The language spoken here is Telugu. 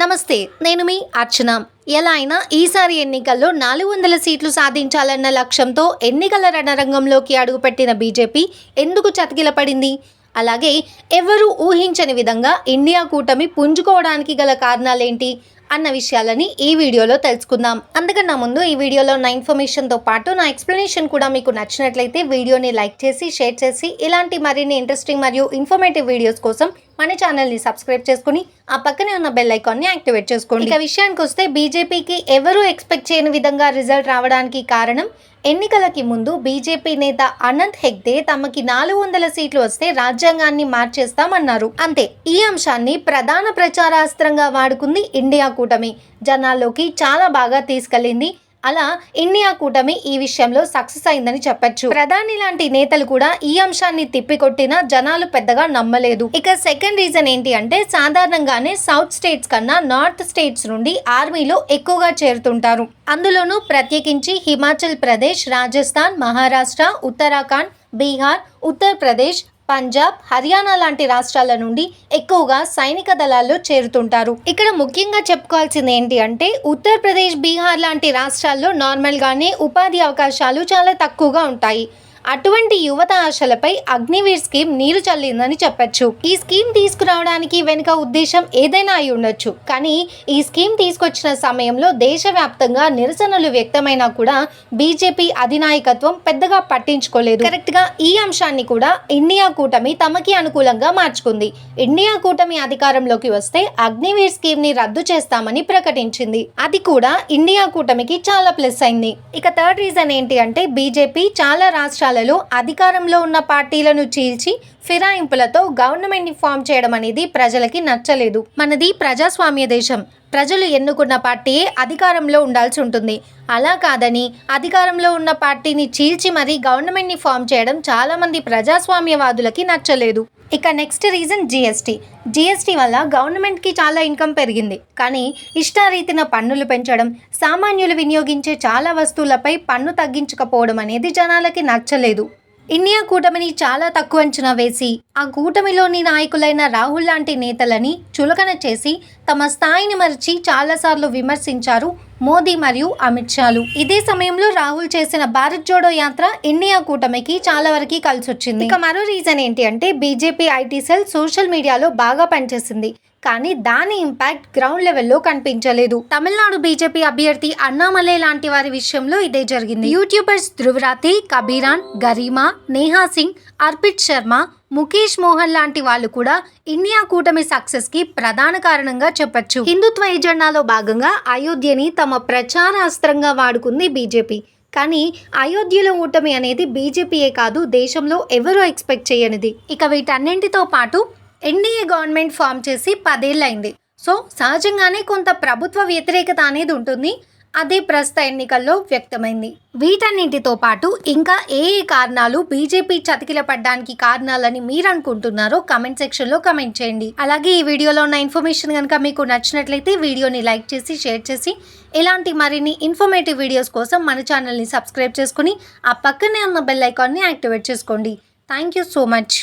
నమస్తే నేను మీ అర్చన. ఎలా అయినా ఈసారి ఎన్నికల్లో నాలుగు వందల సీట్లు సాధించాలన్న లక్ష్యంతో ఎన్నికల రణరంగంలోకి అడుగుపెట్టిన బీజేపీ ఎందుకు చతికిలపడింది? అలాగే ఎవరూ ఊహించని విధంగా ఇండియా కూటమి పుంజుకోవడానికి గల కారణాలేంటి? అన్న విషయాలని ఈ వీడియోలో తెలుసుకుందాం. అందుకన్నా ముందు ఈ వీడియోలో నా ఇన్ఫర్మేషన్తో పాటు నా ఎక్స్ప్లెనేషన్ కూడా మీకు నచ్చినట్లయితే వీడియోని లైక్ చేసి షేర్ చేసి ఇలాంటి మరిన్ని ఇంట్రెస్టింగ్ మరియు ఇన్ఫర్మేటివ్ వీడియోస్ కోసం మన ఛానల్ని సబ్స్క్రైబ్ చేసుకుని ఆ పక్కనే ఉన్న బెల్ ఐకాన్ని యాక్టివేట్ చేసుకోండి. ఇక విషయానికి వస్తే బీజేపీకి ఎవరూ ఎక్స్పెక్ట్ చేయని విధంగా రిజల్ట్ రావడానికి కారణం ఎన్నికలకి ముందు బీజేపీ నేత అనంత్ హెగ్దే తమకి నాలుగు వందల సీట్లు వస్తే రాజ్యాంగాన్ని మార్చేస్తామన్నారు. అంతే ఈ అంశాన్ని ప్రధాన ప్రచారాస్త్రంగా వాడుకుంది ఇండియా కూటమి. జనాల్లోకి చాలా బాగా తీసుకెళ్ళింది అలా ఇండియా కూటమి ఈ విషయంలో సక్సెస్ అయిందని చెప్పొచ్చు. ప్రధాని లాంటి నేతలు కూడా ఈ అంశాన్ని తిప్పికొట్టినా జనాలు పెద్దగా నమ్మలేదు. ఇక సెకండ్ రీజన్ ఏంటి అంటే సాధారణంగానే సౌత్ స్టేట్స్ కన్నా నార్త్ స్టేట్స్ నుండి ఆర్మీలో ఎక్కువగా చేరుతుంటారు. అందులోనూ ప్రత్యేకించి హిమాచల్ ప్రదేశ్ రాజస్థాన్ మహారాష్ట్ర ఉత్తరాఖండ్ బీహార్ ఉత్తరప్రదేశ్ పంజాబ్ హర్యానా లాంటి రాష్ట్రాల నుండి ఎక్కువగా సైనిక దళాల్లో చేరుతుంటారు. ఇక్కడ ముఖ్యంగా చెప్పుకోవాల్సింది ఏంటి అంటే ఉత్తరప్రదేశ్ బీహార్ లాంటి రాష్ట్రాల్లో నార్మల్గానే ఉపాధి అవకాశాలు చాలా తక్కువగా ఉంటాయి. అటువంటి యువత ఆశలపై అగ్నివీర్ స్కీమ్ నీరు చల్లిందని చెప్పొచ్చు. ఈ స్కీమ్ తీసుకురావడానికి వెనుక ఉద్దేశం ఏదైనా అయి ఉండొచ్చు. కానీ ఈ స్కీమ్ తీసుకొచ్చిన సమయంలో దేశవ్యాప్తంగా నిరసనలు వ్యక్తమైనా కూడా బీజేపీ అధినాయకత్వం పెద్దగా పట్టించుకోలేదు. కరెక్ట్గా ఈ అంశాన్ని కూడా ఇండియా కూటమి తమకి అనుకూలంగా మార్చుకుంది. ఇండియా కూటమి అధికారంలోకి వస్తే అగ్నివీర్ స్కీమ్ని రద్దు చేస్తామని ప్రకటించింది. అది కూడా ఇండియా కూటమికి చాలా ప్లస్ అయింది. ఇక థర్డ్ రీజన్ ఏంటి అంటే బీజేపీ చాలా రాష్ట్రాల రాష్ట్రాలలో అధికారంలో ఉన్న పార్టీలను చీల్చి ఫిరాయింపులతో గవర్నమెంట్ని ఫామ్ చేయడం అనేది ప్రజలకి నచ్చలేదు. మనది ప్రజాస్వామ్య దేశం. ప్రజలు ఎన్నుకున్న పార్టీయే అధికారంలో ఉండాల్సి ఉంటుంది. అలా కాదని అధికారంలో ఉన్న పార్టీని చీల్చి మరీ గవర్నమెంట్ని ఫామ్ చేయడం చాలామంది ప్రజాస్వామ్యవాదులకి నచ్చలేదు. ఇక నెక్స్ట్ రీజన్ జిఎస్టీ జిఎస్టీ వల్ల గవర్నమెంట్కి చాలా ఇన్కమ్ పెరిగింది. కానీ ఇష్టారీతిన పన్నులు పెంచడం సామాన్యులు వినియోగించే చాలా వస్తువులపై పన్ను తగ్గించకపోవడం అనేది జనాలకి నచ్చలేదు. ఇండియా కూటమిని చాలా తక్కువ అంచనా వేసి ఆ కూటమిలోని నాయకులైన రాహుల్ లాంటి నేతలని చులకన చేసి తమ స్థాయిని మరిచి చాలాసార్లు విమర్శించారు మోదీ మరియు అమిత్ షాలు. ఇదే సమయంలో రాహుల్ చేసిన భారత్ జోడో యాత్ర ఇండియా కూటమికి చాలా వరకు కలిసి వచ్చింది ఇక మరో రీజన్ ఏంటి అంటే బీజేపీ ఐటీ సెల్ సోషల్ మీడియాలో బాగా పనిచేసింది. కానీ దాని ఇంపాక్ట్ గ్రౌండ్ లెవెల్లో కనిపించలేదు. తమిళనాడు బీజేపీ అభ్యర్థి అన్నామలై లాంటి వారి విషయంలో ఇదే జరిగింది. యూట్యూబర్స్ ధృవరాతి కబీరాన్ గరీమా నేహా సింగ్ అర్పిత్ శర్మ ముఖేష్ మోహన్ లాంటి వాళ్ళు కూడా ఇండియా కూటమి సక్సెస్కి ప్రధాన కారణంగా చెప్పొచ్చు. హిందుత్వ ఎజెండాలో భాగంగా అయోధ్యని తమ ప్రచార అస్త్రంగా వాడుకుంది బీజేపీ. కానీ అయోధ్యలో ఓటమి అనేది బీజేపీయే కాదు దేశంలో ఎవరూ ఎక్స్పెక్ట్ చేయనిది. ఇక వీటన్నింటితో పాటు ఎన్డీఏ గవర్నమెంట్ ఫామ్ చేసి పదేళ్ళైంది సో సహజంగానే కొంత ప్రభుత్వ వ్యతిరేకత అనేది ఉంటుంది. అదే ప్రస్తుత ఎన్నికల్లో వ్యక్తమైంది. వీటన్నింటితో పాటు ఇంకా ఏ ఏ కారణాలు బీజేపీ చతికిల పడ్డానికి కారణాలని మీరు అనుకుంటున్నారో కమెంట్ సెక్షన్లో కమెంట్ చేయండి. అలాగే ఈ వీడియోలో ఉన్న ఇన్ఫర్మేషన్ కనుక మీకు నచ్చినట్లయితే వీడియోని లైక్ చేసి షేర్ చేసి ఇలాంటి మరిన్ని ఇన్ఫర్మేటివ్ వీడియోస్ కోసం మన ఛానల్ని సబ్స్క్రైబ్ చేసుకుని ఆ పక్కనే ఉన్న బెల్ ఐకాన్ని యాక్టివేట్ చేసుకోండి. Thank you so much.